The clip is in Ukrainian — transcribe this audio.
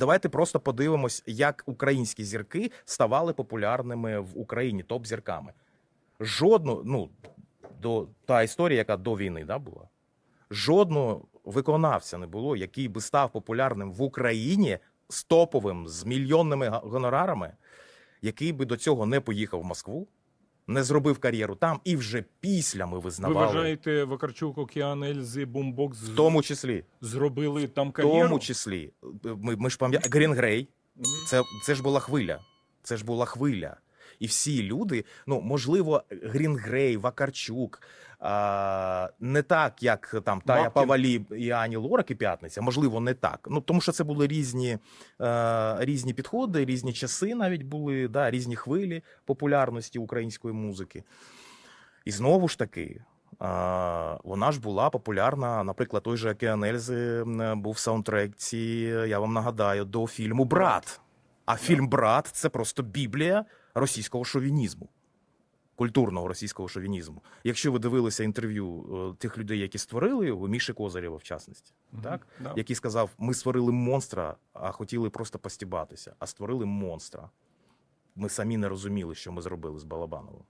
Давайте просто подивимось, як українські зірки ставали популярними в Україні топ-зірками. Жодну, ну до та історія, яка до війни да, була. Жодного виконавця не було, який би став популярним в Україні з топовим, з мільйонними гонорарами, який би до цього не поїхав в Москву, не зробив кар'єру там, і вже після ми визнавали. Ви вважаєте, Вакарчук, Океан, Ельзи, Бумбокс В тому числі, зробили там кар'єру? в тому числі, ми, ми ж пам'ятаємо, Грін Грей, Це, це ж була хвиля. Це ж була хвиля. І всі люди, ну можливо, Грін Грей, Вакарчук, а, не так, як там Тая. Павалі і Ані Лорак і П'ятниця, можливо, не так. Ну тому що це були різні, е, різні підходи, різні часи навіть були, да, різні хвилі популярності української музики. І знову ж таки. А, вона ж була популярна, наприклад, той же Океан Ельзи був в саундтреці, я вам нагадаю, до фільму Брат. А фільм Брат це просто біблія російського шовінізму, культурного російського шовінізму. Якщо ви дивилися інтерв'ю е, тих людей, які створили його, Міші Козарєва, в частності, Мгм, так? yeah. який сказав: ми створили монстра, а хотіли просто постібатися, а створили монстра. Ми самі не розуміли, що ми зробили з Балабановим.